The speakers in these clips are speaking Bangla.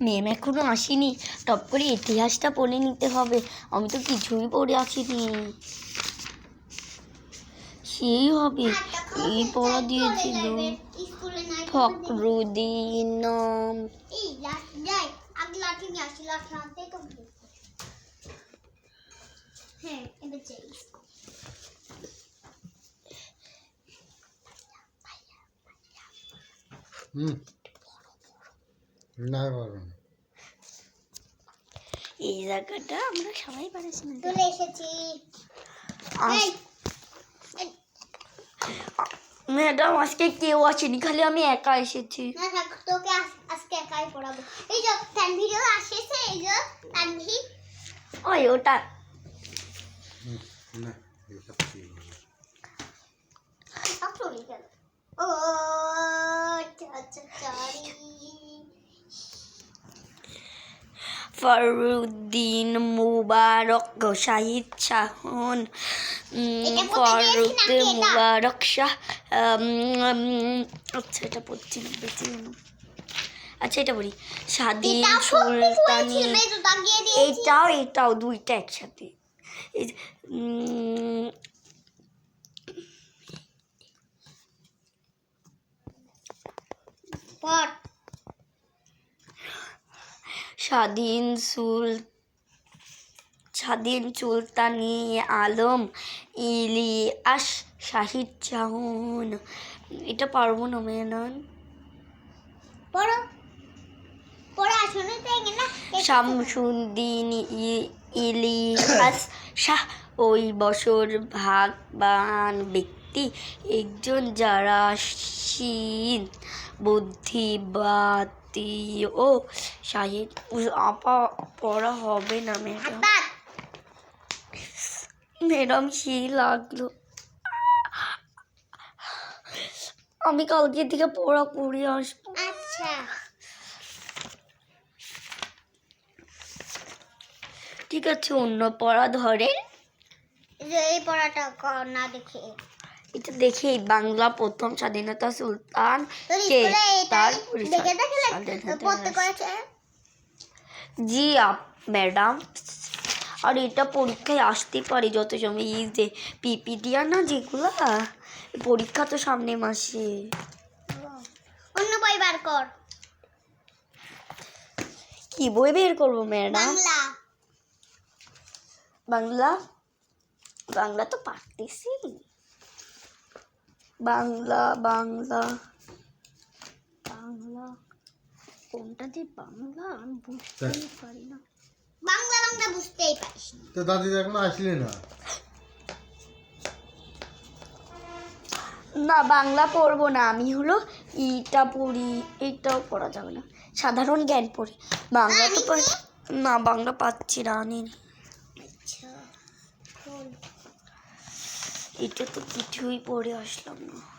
ম্যাম এখনও আসেনি। টপ করে ইতিহাসটা পড়ে নিতে হবে। আমি তো কিছুই পড়ে আসিনি। সেই হবে। এই পড়া দিয়েছিল ফখরুদ্দিন যাই আগে না পারব না। এই জায়গাটা আমরা সবাই পারেছি চলে এসেছি। ম্যাডাম আজকে কেউ আসেনি খালি আমি একা এসেছি। না থাক তোকে আজকে একাই পড়াবো। এই যে তানভীরও আসেছে এই যে তানভীর। ওই ওটা। না চলে গেল। ও আচ্ছা চারি ফরুদ্দিন মুবারক শাহিদ শাহন ফরুদ্দিন মুবারক শাহ আচ্ছা এটা পড়ছি না বেশি আচ্ছা এটা বলি স্বাধীন সুলতানি এটাও এটাও দুইটা একসাথে। পড়। স্বাধীন সুল স্বাধীন সুলতানি আলম ইলিয়াস শাহিদ জাহুন। এটা পারব না মেনন। পড়ো। পড়ে আসলে তাই না। শামসুদ্দিন ই- ইলিয়াস শাহ ওই বছর ভাগবান ব্যক্তি। একজন যারা শীন বুদ্ধিবাদী ও শাহিদ আপা পড়া হবে না ম্যাডাম। ম্যাডাম সেই লাগল। আমি কালকে থেকে পড়া করে আসব। আচ্ছা। ঠিক আছে অন্য পড়া ধরে। এই পড়াটা না দেখে। এটা দেখে বাংলা প্রথম স্বাধীনতা সুলতান কে? তার জি আপ ম্যাডাম। আর এটা পরীক্ষায় আসতে পারে যত সময়। এই যে পিপিডিয়া না যেগুলা পরীক্ষা তো সামনে মাসে। অন্য বই বার কর। কি বই বের করব ম্যাডাম? বাংলা। বাংলা? বাংলা তো পারতেছি। বাংলা বাংলা। বাংলা? কোনটা যে বাংলা? আমি বুঝতেই পারি না। বাংলা বাংলা বুঝতেই পারিস না। তো দাদি এখনও আসলি না? না বাংলা পড়ব না। আমি হলো ইটা পড়ি এইটাও পড়া যাবে না। সাধারণ জ্ঞান পড়ি। বাংলা তো না বাংলা পাচ্ছি না আচ্ছা। এটা তো কিছুই পড়ে আসলাম না।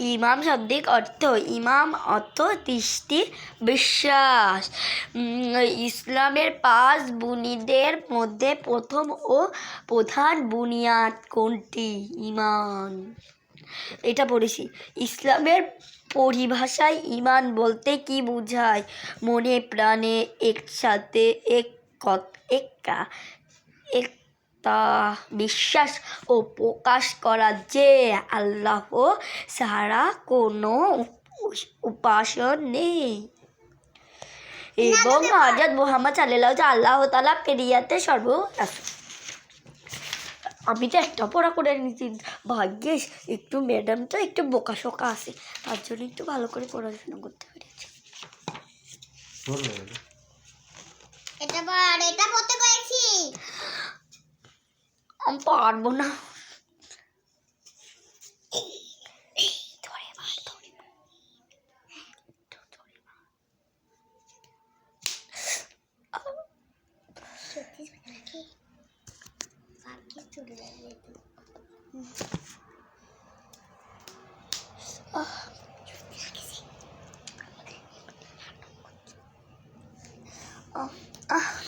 ইমাম শব্দিক অর্থ, ইমাম অর্থ দৃষ্টি বিশ্বাস। ইসলামের পাঁচ বুনিদের মধ্যে প্রথম ও প্রধান বুনিয়াদ কোনটি? ইমান। এটা পড়েছি। ইসলামের পরিভাষায় ইমান বলতে কি বোঝায়? মনে প্রাণে একসাথে এক কত একা একটা বিশ্বাস ও প্রকাশ করা যে আল্লাহ ছাড়া কোনো উপ- উপাসন নেই। এবং হজরত মোহাম্মদ সাল্লাহ আল্লাহ তালা পেরিয়াতে সর্ব আমি তো একটা পড়া করে নিচ্ছি ভাগ্যিস একটু ম্যাডাম তো একটু বোকা শোকা আছে তার জন্য একটু ভালো করে পড়াশোনা করতে পেরেছি। এটা এটা পড়তে করেছি আমি পারব না ধরে মার,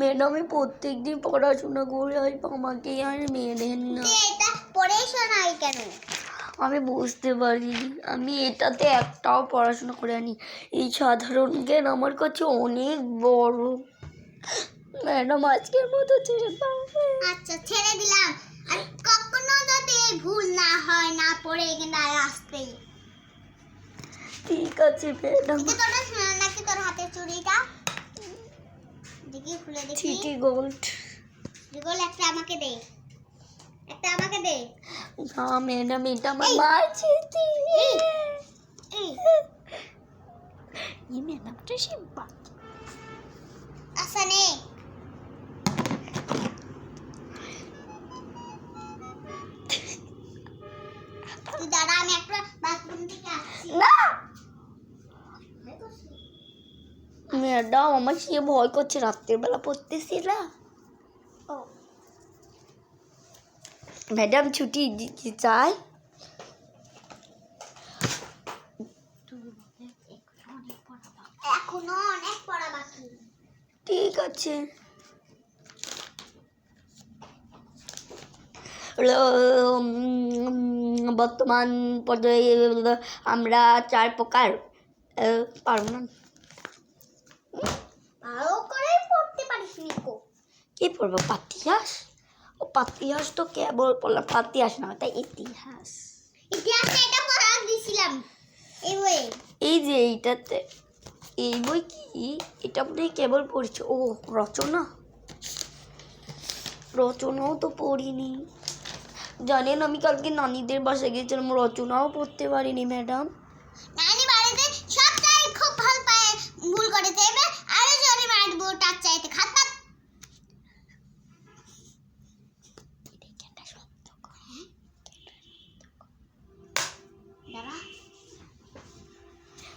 ম্যাডামে প্রত্যেক দিন পড়াশোনা করে আসব আমাকে আর মেরেন না। পড়ে শোনাই কেন? আমি বুঝতে পারিনি। আমি এটাতে একটাও পড়াশোনা করে আনি। এই সাধারণ জ্ঞান আমার কাছে অনেক বড়। ম্যাডাম আজকের মতো ছেড়ে দাও। আচ্ছা ছেড়ে দিলাম। আর কখনো যদি ভুল না হয় না পড়ে এখানে আসতে ঠিক আছে ম্যাডাম। তোর নাকি তোর হাতের চুড়িটা? দেখি খুলে দেখি। সিটি গোল্ড গুগল একটা আমাকে দে। একটা আমাকে দে। না ম্যাডাম এটা আমার মার স্মৃতি এই। এই। ম্যাডামটা সে বা- আচ্ছা ম্যাডাম আমার সে ভয় করছে রাত্রের বেলা পড়তেছি না ও। ম্যাডাম ছুটি দিতে চাই? এখনও অনেক পড়া বাকি। ঠিক আছে। বর্তমান পর্যায়ে আমরা চার প্রকার পারব না। ভালো করে পড়তে পারিস নিকো। কি পড়ব পাতিহাস? ও পাতিহাস তো কেবল পড়লাম পাতিহাস না তাই ইতিহাস। ইতিহাসে এটা পড়া দিছিলাম এই বই। এই যে এইটাতে এই বই কি? এটা মনে কেবল পড়ছে ও রচনা? রচনাও তো পড়িনি। জানেন আমি কালকে নানিদের বাসায় গেছিলাম রচনাও পড়তে পারিনি ম্যাডাম। নানি বাড়িতে সবটাই খুব ভালো পায় ভুল করে দেবে খাতা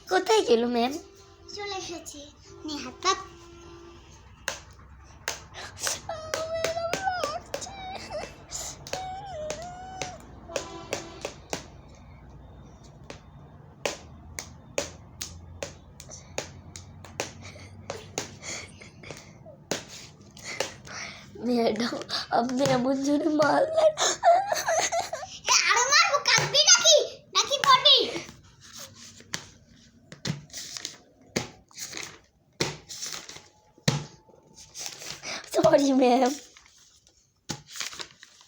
কোথায় গেল ম্যাম চলে এসেছি। নে হাত পাত ম্যাডাম আপনি এমন জোরে মারলেন এ, আরও মারবো কাঁদবি নাকি নাকি পড়বি সরি ম্যাম